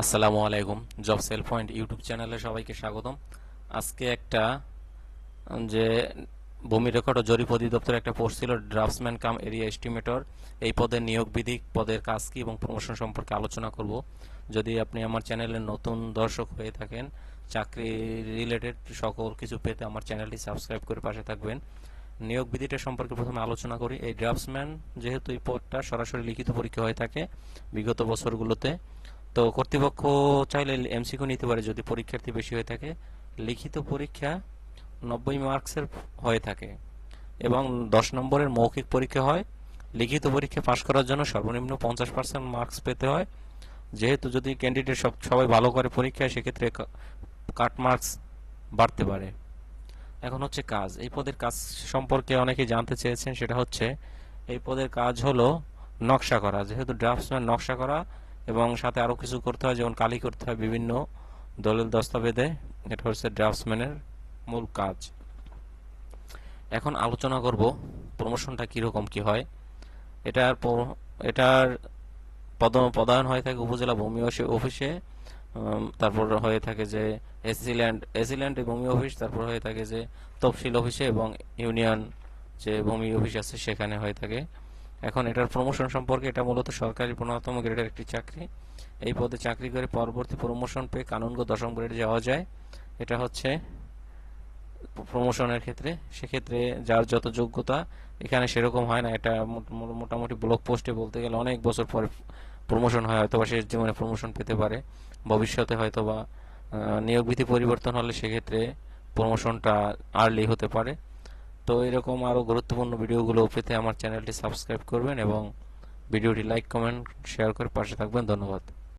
আসসালামু আলাইকুম, job sell point YouTube চ্যানেলে সবাইকে স্বাগতম। আজকে একটা, যে ভূমি রেকর্ড ও জরিপ অধিদপ্তরে একটা পোস্ট ছিল, ড্রাফটসম্যান কাম এরিয়া এস্টিমেটর। এই পদের নিয়োগ বিধি, পদের কাজ কি এবং প্রমোশন সম্পর্কে আলোচনা করব। যদি আপনি আমার চ্যানেলের নতুন দর্শক হয়ে থাকেন, চাকরি রিলেটেড সকল কিছু পেতে আমার চ্যানেলটি সাবস্ক্রাইব করে পাশে থাকবেন। নিয়োগ বিধিটা সম্পর্কে প্রথমে আলোচনা করি। এই ড্রাফটসম্যান, যেহেতু এই পদটা সরাসরি লিখিত পরীক্ষা হয়ে থাকে, বিগত বছরগুলোতে তো কর্তৃপক্ষ চাইলে এমসিকিউ নিতে পারে যদি পরীক্ষার্থী বেশি হয়ে থাকে। লিখিত পরীক্ষা নব্বই মার্কসের হয়ে থাকে এবং দশ নম্বরের মৌখিক পরীক্ষা হয়। লিখিত পরীক্ষা পাশ করার জন্য সর্বনিম্ন পঞ্চাশ পার্সেন্ট মার্কস পেতে হয়। যেহেতু যদি ক্যান্ডিডেট সব সবাই ভালো করে পরীক্ষায় সেক্ষেত্রে কাট মার্কস বাড়তে পারে। এখন হচ্ছে কাজ। এই পদের কাজ সম্পর্কে অনেকে জানতে চেয়েছেন, সেটা হচ্ছে এই পদের কাজ হলো নকশা করা। যেহেতু ড্রাফটসম্যান নকশা করা এবং সাথে আরও কিছু করতে হয়, যেমন কালি করতে হয় বিভিন্ন দলিল দস্তাবেদে এটা হচ্ছে ড্রাফটসম্যানের মূল কাজ। এখন আলোচনা করব প্রমোশনটা কীরকম, কি হয়। এটার এটার পদ পদায়ন হয়ে থাকে উপজেলা ভূমি অফিসে তারপর হয়ে থাকে যে এসিল্যান্ড এসিল্যান্ড ভূমি অফিস, তারপর হয়ে থাকে যে তফসিল অফিসে এবং ইউনিয়ন যে ভূমি অফিস আছে সেখানে হয়ে থাকে। এখন এটার প্রমোশন সম্পর্কে এটা মূলত সরকারি পনেরোতম গ্রেডের একটি চাকরি। এই পদে চাকরি করে পরবর্তী প্রমোশন পেয়ে কানুনগো দশম গ্রেডে যাওয়া যায়। এটা হচ্ছে প্রমোশনের ক্ষেত্রে। সেক্ষেত্রে যার যত যোগ্যতা, এখানে সেরকম হয় না। এটা মোট- মোট- মোটামুটি ব্লক পোস্টে বলতে গেলে অনেক বছর পরে প্রমোশন হয় হয়তো বা শেষ জীবনে প্রমোশন পেতে পারে। ভবিষ্যতে হয়তো বা নিয়োগ পরিবর্তন হলে সেক্ষেত্রে প্রমোশনটা আর্লি হতে পারে। তো এরকম আরও গুরুত্বপূর্ণ ভিডিওগুলো পেতে আমার চ্যানেলটি সাবস্ক্রাইব করবেন এবং ভিডিওটি লাইক, কমেন্ট, শেয়ার করে পাশে থাকবেন। ধন্যবাদ।